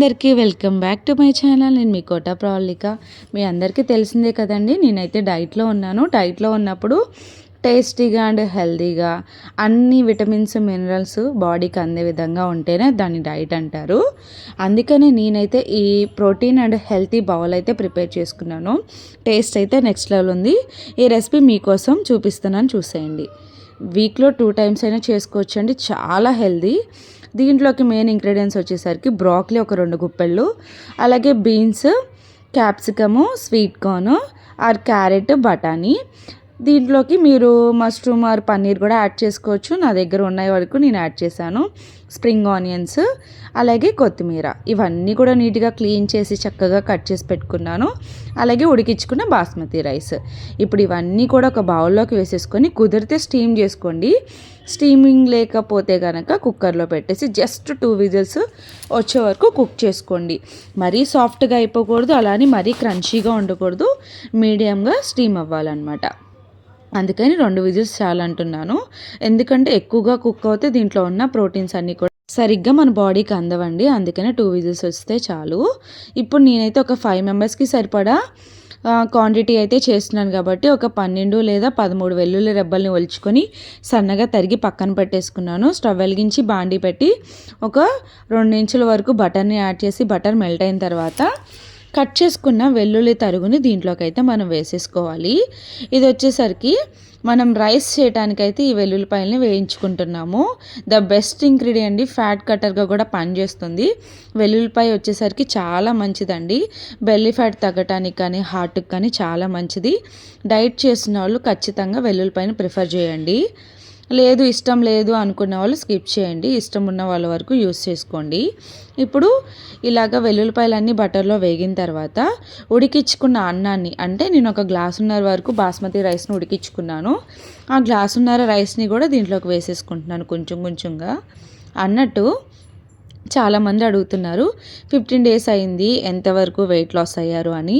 అందరికీ welcome back to my channel. నేను మీ కోట ప్రవళిక. మీ అందరికీ తెలిసిందే కదండి నేనైతే డైట్లో ఉన్నాను. డైట్లో ఉన్నప్పుడు టేస్టీగా అండ్ హెల్తీగా అన్ని విటమిన్స్ మినరల్స్ బాడీకి అందే విధంగా ఉంటేనే దాన్ని డైట్ అంటారు. అందుకనే నేనైతే ఈ ప్రోటీన్ అండ్ హెల్తీ బౌల్ అయితే ప్రిపేర్ చేసుకున్నాను. టేస్ట్ అయితే నెక్స్ట్ లెవెల్ ఉంది. ఈ రెసిపీ మీకోసం చూపిస్తున్నాను చూసేయండి. వీక్లో టూ టైమ్స్ అయినా చేసుకోవచ్చండి. చాలా హెల్దీ. దీంట్లోకి మెయిన్ ఇంగ్రీడియంట్స్ వచ్చేసరికి బ్రాక్లీ ఒక రెండు గుప్పెళ్ళు అలాగే beans capsicum sweet corn or carrot బఠానీ. దీంట్లోకి మీరు మష్రూమ్ ఆర్ పన్నీర్ కూడా యాడ్ చేసుకోవచ్చు. నా దగ్గర ఉన్న వరకు నేను యాడ్ చేశాను. స్ప్రింగ్ ఆనియన్స్ అలాగే కొత్తిమీర. ఇవన్నీ కూడా నీట్గా క్లీన్ చేసి చక్కగా కట్ చేసి పెట్టుకున్నాను. అలాగే ఉడికించుకున్న బాస్మతి రైస్. ఇప్పుడు ఇవన్నీ కూడా ఒక బౌల్లోకి వేసేసుకొని కుదిరితే స్టీమ్ చేసుకోండి. స్టీమింగ్ లేకపోతే కనుక కుక్కర్లో పెట్టేసి జస్ట్ టూ విజిల్స్ వచ్చే వరకు కుక్ చేసుకోండి. మరీ సాఫ్ట్గా అయిపోకూడదు అలానే మరీ క్రంచీగా ఉండకూడదు. మీడియంగా స్టీమ్ అవ్వాలన్నమాట. అందుకని రెండు విజిల్స్ చాలా అంటున్నాను ఎందుకంటే ఎక్కువగా కుక్ అవుతే దీంట్లో ఉన్న ప్రోటీన్స్ అన్నీ కూడా సరిగ్గా మన బాడీకి అందవండి. అందుకనే టూ విజిల్స్ వస్తే చాలు. ఇప్పుడు నేనైతే ఒక ఫైవ్ మెంబర్స్కి సరిపడా క్వాంటిటీ అయితే చేస్తున్నాను కాబట్టి ఒక పన్నెండు లేదా పదమూడు వెల్లుల్లి రెబ్బల్ని ఒలుచుకొని సన్నగా తరిగి పక్కన పెట్టేసుకున్నాను. స్టవ్ వెలిగించి బాండీ పెట్టి ఒక రెండు ఇంచుల వరకు బటర్ని యాడ్ చేసి బటర్ మెల్ట్ అయిన తర్వాత కట్ చేసుకున్న వెల్లుల్లి తరుగుని దీంట్లోకి అయితే మనం వేసేసుకోవాలి. ఇది వచ్చేసరికి మనం రైస్ చేయడానికైతే ఈ వెల్లుల్లిపాయలని వేయించుకుంటున్నాము. ద బెస్ట్ ఇంగ్రీడియంట్ ఫ్యాట్ కట్టర్గా కూడా పనిచేస్తుంది. వెల్లుల్లిపాయ వచ్చేసరికి చాలా మంచిదండి. బెల్లి ఫ్యాట్ తగ్గటానికి కానీ హార్ట్కి కానీ చాలా మంచిది. డైట్ చేసిన వాళ్ళు ఖచ్చితంగా వెల్లుల్లిపాయని ప్రిఫర్ చేయండి. లేదు ఇష్టం లేదు అనుకున్న వాళ్ళు స్కిప్ చేయండి. ఇష్టం ఉన్న వాళ్ళ వరకు యూస్ చేసుకోండి. ఇప్పుడు ఇలాగ వెల్లుల్లిపాయలన్నీ బటర్లో వేగిన తర్వాత ఉడికించుకున్న అన్నాన్ని అంటే నేను ఒక గ్లాసున్నర వరకు బాస్మతి రైస్ని ఉడికించుకున్నాను. ఆ గ్లాసున్నర రైస్ని కూడా దీంట్లోకి వేసేసుకుంటున్నాను కొంచెం కొంచెంగా. అన్నట్టు చాలామంది అడుగుతున్నారు ఫిఫ్టీన్ డేస్ అయింది ఎంతవరకు వెయిట్ లాస్ అయ్యారు? అని.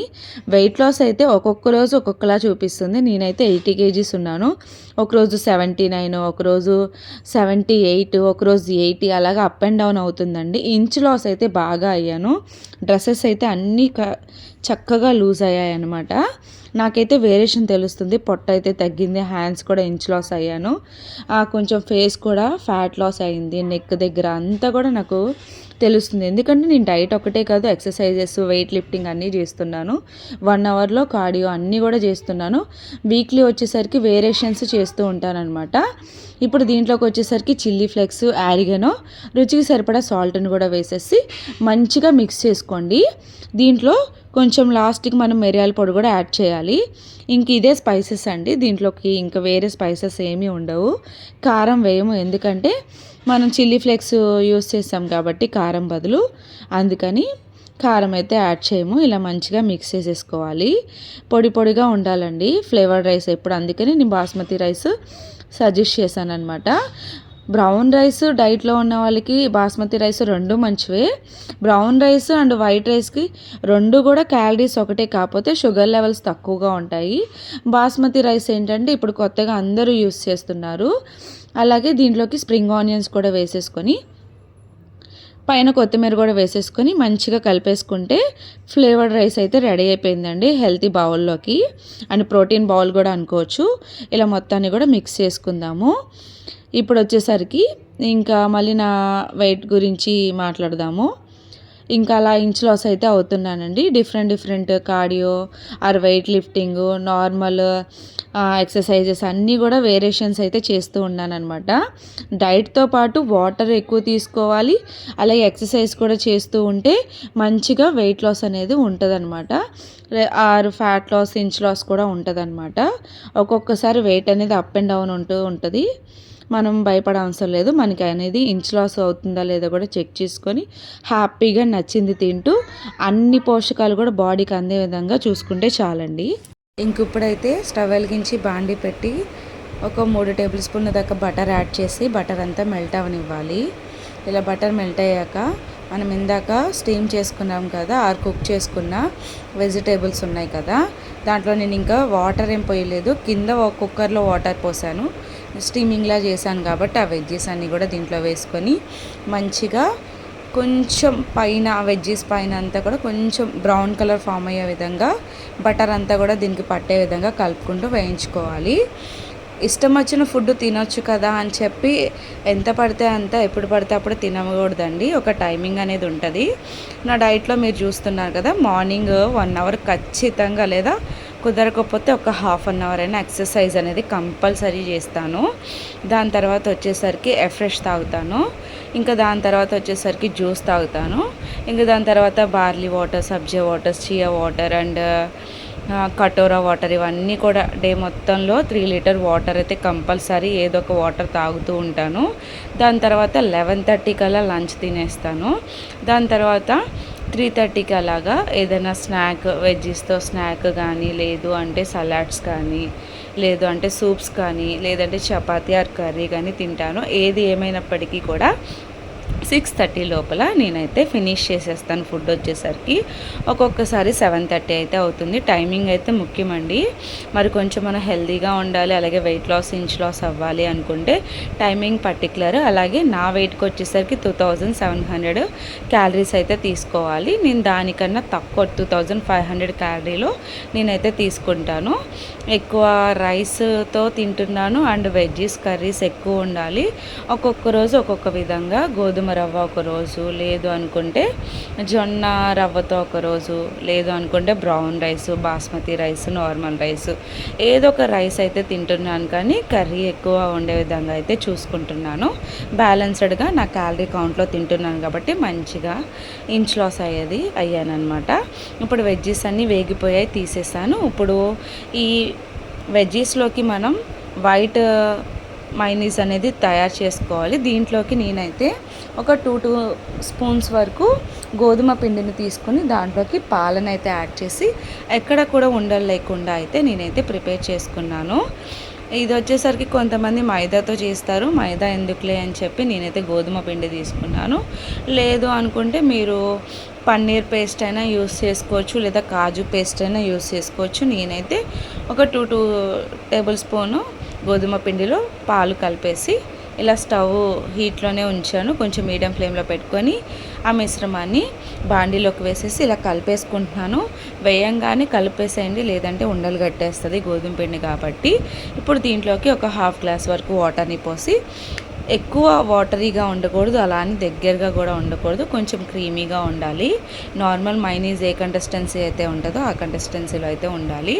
వెయిట్ లాస్ అయితే ఒక్కొక్క రోజు ఒక్కొక్కలా చూపిస్తుంది. నేనైతే ఎయిటీ కేజీస్ ఉన్నాను. ఒకరోజు సెవెంటీ నైన్ ఒకరోజు సెవెంటీ ఎయిట్ ఒకరోజు ఎయిటీ అలాగా అప్ అండ్ డౌన్ అవుతుందండి. ఇంచ్ లాస్ అయితే బాగా అయ్యాను. డ్రెస్సెస్ అయితే అన్నీ చక్కగా లూజ్ అయ్యాయి అనమాట నాకైతే వేరియేషన్ తెలుస్తుంది. పొట్ట అయితే తగ్గింది. హ్యాండ్స్ కూడా ఇంచ్ లాస్ అయ్యాను. కొంచెం ఫేస్ కూడా ఫ్యాట్ లాస్ అయింది. నెక్ దగ్గర అంతా కూడా నాకు తెలుస్తుంది. ఎందుకంటే నేను డైట్ ఒకటే కాదు ఎక్సర్సైజెస్ వెయిట్ లిఫ్టింగ్ అన్నీ చేస్తున్నాను. వన్ అవర్లో కార్డియో అన్నీ కూడా చేస్తున్నాను. వీక్లీ వచ్చేసరికి వేరియేషన్స్ చేస్తూ ఉంటానన్నమాట. ఇప్పుడు దీంట్లోకి వచ్చేసరికి చిల్లీ ఫ్లెక్స్ యారిగనో రుచికి సరిపడా సాల్ట్ని కూడా వేసేసి మంచిగా మిక్స్ చేసుకోండి. దీంట్లో కొంచెం లాస్ట్కి మనం మిరియాల పొడి కూడా యాడ్ చేయాలి. ఇంక ఇదే స్పైసెస్ అండి. దీంట్లోకి ఇంకా వేరే స్పైసెస్ ఏమీ ఉండవు. కారం వేయము. ఎందుకంటే మనం చిల్లీ ఫ్లేక్స్ యూస్ చేస్తాం కాబట్టి కారం బదులు. అందుకని కారం అయితే యాడ్ చేయము. ఇలా మంచిగా మిక్స్ చేసేసుకోవాలి. పొడి పొడిగా ఉండాలండి. ఫ్లేవర్డ్ రైస్ ఎప్పుడు. అందుకని నేను బాస్మతి రైస్ సజెస్ట్ చేశాను అనమాట బ్రౌన్ రైస్ డైట్లో ఉన్న వాళ్ళకి బాస్మతి రైస్ రెండు మంచివే. బ్రౌన్ రైస్ అండ్ వైట్ రైస్కి రెండు కూడా క్యాలరీస్ ఒకటే కాకపోతే షుగర్ లెవెల్స్ తక్కువగా ఉంటాయి. బాస్మతి రైస్ ఏంటంటే ఇప్పుడు కొత్తగా అందరూ యూస్ చేస్తున్నారు. అలాగే దీంట్లోకి స్ప్రింగ్ ఆనియన్స్ కూడా వేసేసుకొని పైన కొత్తిమీర కూడా వేసేసుకొని మంచిగా కలిపేసుకుంటే ఫ్లేవర్డ్ రైస్ అయితే రెడీ అయిపోయిందండి హెల్తీ బౌల్లోకి. అండ్ ప్రోటీన్ బౌల్ కూడా అనుకోవచ్చు. ఇలా మొత్తాన్ని కూడా మిక్స్ చేసుకుందాము. ఇప్పుడు వచ్చేసరికి ఇంకా మళ్ళీ నా వెయిట్ గురించి మాట్లాడదాము. ఇంకా అలా ఇంచ్ లాస్ అయితే అవుతున్నానండి. Different different cardio or weight lifting normal exercises అన్నీ కూడా వేరియేషన్స్ అయితే చేస్తూ ఉన్నానమాట డైట్తో పాటు వాటర్ ఎక్కువ తీసుకోవాలి. అలాగే ఎక్సర్సైజ్ కూడా చేస్తూ ఉంటే మంచిగా వెయిట్ లాస్ అనేది ఉంటుందన్నమాట. Or fat loss inch loss కూడా ఉంటుందన్నమాట. ఒక్కొక్కసారి వెయిట్ అనేది అప్ అండ్ డౌన్ ఉంటూ ఉంటుంది. మనం భయపడవసరం లేదు. మనకి అనేది ఇంచ్ లాస్ అవుతుందా లేదా కూడా చెక్ చేసుకొని హ్యాపీగా నచ్చింది తింటూ అన్ని పోషకాలు కూడా బాడీకి అందే విధంగా చూసుకుంటే చాలండి. ఇంక ఇప్పుడైతే స్టవ్ వెలిగించి బాండి పెట్టి ఒక మూడు టేబుల్ స్పూన్ల దాకా బటర్ యాడ్ చేసి బటర్ అంతా మెల్ట్ అవనివ్వాలి. ఇలా బటర్ మెల్ట్ అయ్యాక మనం ఇందాక స్టీమ్ చేసుకున్నాం కదా ఆర్ కుక్ చేసుకున్న వెజిటేబుల్స్ ఉన్నాయి కదా దాంట్లో నేను ఇంకా వాటర్ ఏం పోయలేదు. కింద ఒక కుక్కర్లో వాటర్ పోసాను. స్టీమింగ్లా చేశాను కాబట్టి ఆ వెజ్జెస్ అన్నీ కూడా దీంట్లో వేసుకొని మంచిగా కొంచెం పైన వెజ్జెస్ పైన అంతా కూడా కొంచెం బ్రౌన్ కలర్ ఫామ్ అయ్యే విధంగా బటర్ అంతా కూడా దీనికి పట్టే విధంగా కలుపుకుంటూ వేయించుకోవాలి. ఇష్టం వచ్చిన ఫుడ్ తినొచ్చు కదా అని చెప్పి ఎంత పడితే అంత ఎప్పుడు పడితే అప్పుడు తినకూడదండి. ఒక టైమింగ్ అనేది ఉంటుంది. నా డైట్లో మీరు చూస్తున్నారు కదా మార్నింగ్ వన్ అవర్ ఖచ్చితంగా లేదా కుదరకపోతే ఒక హాఫ్ అన్ అవర్ అయినా ఎక్సర్సైజ్ అనేది కంపల్సరీ చేస్తాను. దాని తర్వాత వచ్చేసరికి ఎఫ్రెష్ తాగుతాను. ఇంకా దాని తర్వాత వచ్చేసరికి జ్యూస్ తాగుతాను. ఇంకా దాని తర్వాత barley water sabji water chia water and katora water ఇవన్నీ కూడా డే మొత్తంలో త్రీ లీటర్ వాటర్ అయితే కంపల్సరీ ఏదో ఒక వాటర్ తాగుతూ ఉంటాను. దాని తర్వాత లెవెన్ థర్టీ కల్లా లంచ్ తినేస్తాను. దాని తర్వాత త్రీ థర్టీకి అలాగా ఏదైనా స్నాక్ వెజ్జీస్తో స్నాక్ కానీ లేదు అంటే సలాడ్స్ కానీ లేదు అంటే సూప్స్ కానీ లేదంటే చపాతీ ఆర్ కర్రీ కానీ తింటాను. ఏది ఏమైనప్పటికీ కూడా సిక్స్ థర్టీ లోపల నేనైతే ఫినిష్ చేసేస్తాను ఫుడ్ వచ్చేసరికి. ఒక్కొక్కసారి సెవెన్ థర్టీ అయితే అవుతుంది. టైమింగ్ అయితే ముఖ్యమండి. మరి కొంచెం మనం హెల్దీగా ఉండాలి అలాగే వెయిట్ లాస్ ఇంచ్ లాస్ అవ్వాలి అనుకుంటే టైమింగ్ పర్టికులర్ అలాగే నా వెయిట్కి వచ్చేసరికి two thousand seven hundred calories అయితే తీసుకోవాలి. నేను దానికన్నా తక్కువ టూ థౌజండ్ ఫైవ్ హండ్రెడ్ క్యాలరీలో నేనైతే తీసుకుంటాను. ఎక్కువ రైస్తో తింటున్నాను అండ్ వెజ్జీస్ కర్రీస్ ఎక్కువ ఉండాలి. ఒక్కొక్క రోజు ఒక్కొక్క విధంగా గోధుమ రవ్వ ఒక రోజు లేదు అనుకుంటే జొన్న రవ్వతో ఒక రోజు లేదు అనుకుంటే brown rice basmati rice normal rice. ఏదో ఒక రైస్ అయితే తింటున్నాను కానీ కర్రీ ఎక్కువ ఉండే విధంగా అయితే చూసుకుంటున్నాను. బ్యాలెన్స్డ్గా నా క్యాలరీ కౌంట్లో తింటున్నాను కాబట్టి మంచిగా ఇంచ్ లాస్ అయ్యేది అయ్యానమాట ఇప్పుడు వెజ్జీస్ అన్నీ వేగిపోయాయి తీసేసాను. ఇప్పుడు ఈ వెజ్జీస్లోకి మనం వైట్ మైనీస్ అనేది తయారు చేసుకోవాలి. దీంట్లోకి నేనైతే ఒక టూ టూ స్పూన్స్ వరకు గోధుమ పిండిని తీసుకొని దాంట్లోకి పాలనైతే యాడ్ చేసి ఎక్కడ కూడా ఉండలు లేకుండా అయితే నేనైతే ప్రిపేర్ చేసుకున్నాను. ఇది వచ్చేసరికి కొంతమంది మైదాతో చేస్తారు. మైదా ఎందుకులే అని చెప్పి నేనైతే గోధుమ పిండి తీసుకున్నాను. లేదు అనుకుంటే మీరు పన్నీర్ పేస్ట్ అయినా యూస్ చేసుకోవచ్చు లేదా కాజు పేస్ట్ అయినా యూస్ చేసుకోవచ్చు. నేనైతే ఒక టూ టూ టేబుల్ స్పూను గోధుమ పిండిలో పాలు కలిపేసి ఇలా స్టవ్ హీట్లోనే ఉంచాను. కొంచెం మీడియం ఫ్లేమ్లో పెట్టుకొని ఆ మిశ్రమాన్ని బాండీలోకి వేసేసి ఇలా కలిపేసుకుంటున్నాను. వేయంగానే కలిపేసేయండి లేదంటే ఉండలు కట్టేస్తుంది గోధుమ పిండి కాబట్టి. ఇప్పుడు దీంట్లోకి ఒక హాఫ్ గ్లాస్ వరకు వాటర్ని పోసి ఎక్కువ వాటరీగా ఉండకూడదు అలా అని దగ్గరగా కూడా ఉండకూడదు. కొంచెం క్రీమీగా ఉండాలి. నార్మల్ మైనీస్ ఏ కంటెస్టెన్సీ అయితే ఉంటుందో ఆ కంటెస్టెన్సీలో అయితే ఉండాలి.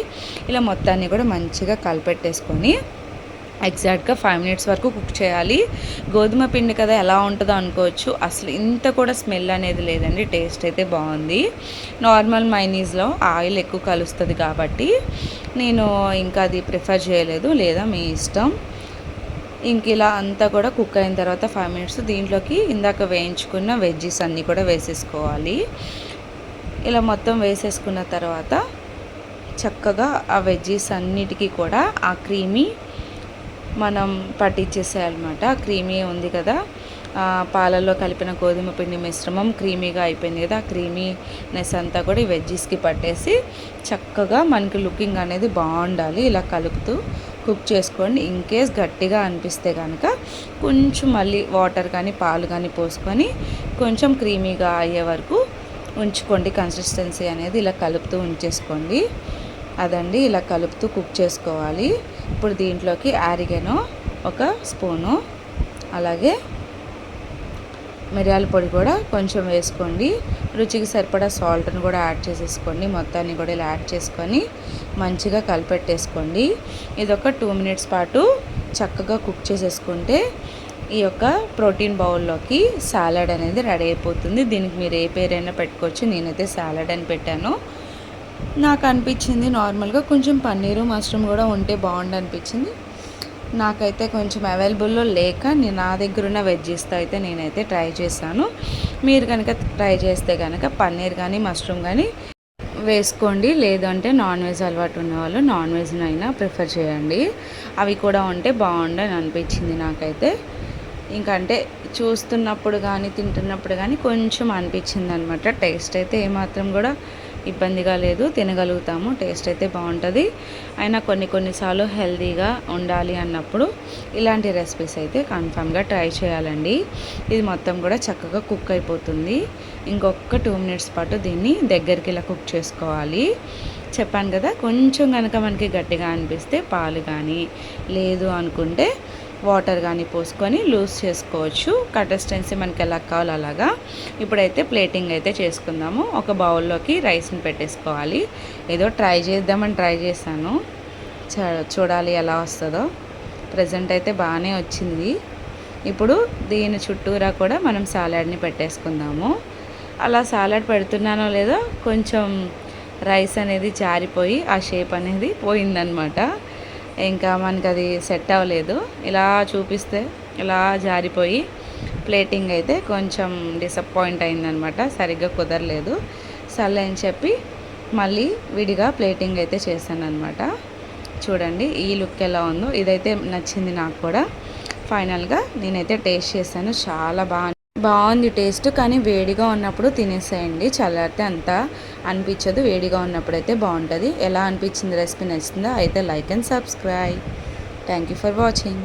ఇలా మొత్తాన్ని కూడా మంచిగా కలిపెట్టేసుకొని ఎగ్జాక్ట్గా ఫైవ్ మినిట్స్ వరకు కుక్ చేయాలి. గోధుమ పిండి కదా ఎలా ఉంటుందో అనుకోవచ్చు. అసలు ఇంత కూడా స్మెల్ అనేది లేదండి. టేస్ట్ అయితే బాగుంది. నార్మల్ మైనీస్లో ఆయిల్ ఎక్కువ కలుస్తుంది కాబట్టి నేను ఇంకా అది ప్రిఫర్ చేయలేదు. లేదా మీ ఇష్టం. ఇంక ఇలా అంతా కూడా కుక్ అయిన తర్వాత ఫైవ్ మినిట్స్ దీంట్లోకి ఇందాక వేయించుకున్న వెజ్జీస్ అన్నీ కూడా వేసేసుకోవాలి. ఇలా మొత్తం వేసేసుకున్న తర్వాత చక్కగా ఆ వెజ్జీస్ అన్నిటికీ కూడా ఆ క్రీమీ మనం పట్టించేసేయాలన్నమాట. క్రీమీ ఉంది కదా. పాలల్లో కలిపిన గోధుమ పిండి మిశ్రమం క్రీమీగా అయిపోయింది కదా. ఆ క్రీమీనెస్ అంతా కూడా ఈ వెజ్జీస్కి పట్టేసి చక్కగా మనకి లుకింగ్ అనేది బాగుండాలి. ఇలా కలుపుతూ కుక్ చేసుకోండి. ఇన్ కేస్ గట్టిగా అనిపిస్తే కనుక కొంచెం మళ్ళీ వాటర్ కానీ పాలు కానీ పోసుకొని కొంచెం క్రీమీగా అయ్యే వరకు ఉంచుకోండి. కన్సిస్టెన్సీ అనేది ఇలా కలుపుతూ ఉంచేసుకోండి. అదండి ఇలా కలుపుతూ కుక్ చేసుకోవాలి. ఇప్పుడు దీంట్లోకి యారిగెనో ఒక స్పూను. అలాగే మిరియాల పొడి కూడా కొంచెం వేసుకోండి. రుచికి సరిపడా సాల్ట్ని కూడా యాడ్ చేసేసుకోండి. మొత్తాన్ని కూడా ఇలా యాడ్ చేసుకొని మంచిగా కలిపెట్టేసుకోండి. ఇది ఒక టూ మినిట్స్ పాటు చక్కగా కుక్ చేసేసుకుంటే ఈ యొక్క ప్రోటీన్ బౌల్లోకి సాలడ్ అనేది రెడీ అయిపోతుంది. దీనికి మీరు ఏ పేరైనా పెట్టుకోవచ్చు. నేనైతే సాలడ్ అని పెట్టాను. నాకు అనిపించింది నార్మల్గా. కొంచెం పన్నీరు మష్రూమ్ కూడా ఉంటే బాగుండు అనిపించింది. నాకైతే కొంచెం అవైలబుల్లో లేక నేను నా దగ్గర ఉన్న వెజ్జెస్తో అయితే నేనైతే ట్రై చేశాను. మీరు కనుక ట్రై చేస్తే కనుక పన్నీర్ కానీ మష్రూమ్ కానీ వేసుకోండి. లేదంటే నాన్ వెజ్ అలవాటు ఉన్నవాళ్ళు నాన్ వెజ్నైనా ప్రిఫర్ చేయండి. అవి కూడా ఉంటే బాగుండని అనిపించింది నాకైతే. ఇంకంటే చూస్తున్నప్పుడు కానీ తింటున్నప్పుడు కానీ కొంచెం అనిపించింది అనమాట టేస్ట్ అయితే ఏమాత్రం కూడా ఇబ్బందిగా లేదు తినగలుగుతాము టేస్ట్ అయితే బాగుంటుంది. అయినా కొన్ని కొన్నిసార్లు హెల్తీగా ఉండాలి అన్నప్పుడు ఇలాంటి రెసిపీస్ అయితే కన్ఫామ్గా ట్రై చేయాలండి. ఇది మొత్తం కూడా చక్కగా కుక్ అయిపోతుంది. ఇంకొక టూ మినిట్స్ పాటు దీన్ని దగ్గరికి ఇలా కుక్ చేసుకోవాలి. చెప్పాను కదా కొంచెం కనుక మనకి గట్టిగా అనిపిస్తే పాలు కానీ లేదు అనుకుంటే వాటర్ కానీ పోసుకొని లూజ్ చేసుకోవచ్చు. కన్సిస్టెన్సీ మనకి ఎలా కావాలో అలాగా. ఇప్పుడైతే ప్లేటింగ్ అయితే చేసుకుందాము. ఒక బౌల్లోకి రైస్ని పెట్టేసుకోవాలి. ఏదో ట్రై చేద్దామని ట్రై చేశాను. చూడాలి ఎలా వస్తుందో. ప్రజెంట్ అయితే బాగానే వచ్చింది. ఇప్పుడు దీని చుట్టూరా కూడా మనం సాలాడ్ని పెట్టేసుకుందాము. అలా సాలాడ్ పెడుతున్నానో లేదో కొంచెం రైస్ అనేది జారిపోయి ఆ షేప్ అనేది పోయిందనమాట. ఇంకా మనకి అది సెట్ అవ్వలేదు. ఇలా చూపిస్తే ఇలా జారిపోయి ప్లేటింగ్ అయితే కొంచెం డిసప్పాయింట్ అయిందనమాట. సరిగ్గా కుదరలేదు. సర్లే అని చెప్పి మళ్ళీ విడిగా ప్లేటింగ్ అయితే చేశాను అనమాట చూడండి ఈ లుక్ ఎలా ఉందో. ఇదైతే నచ్చింది నాకు కూడా. ఫైనల్గా నేనైతే టేస్ట్ చేశాను. చాలా బాగా బాగుంది టేస్ట్ కానీ వేడిగా ఉన్నప్పుడు తినేసేయండి. చల్లారితే అంతా అనిపించదు వేడిగా ఉన్నప్పుడైతే బాగుంటుంది. ఎలా అనిపించింది రెసిపీ నచ్చిందో అయితే like and subscribe. Thank you for watching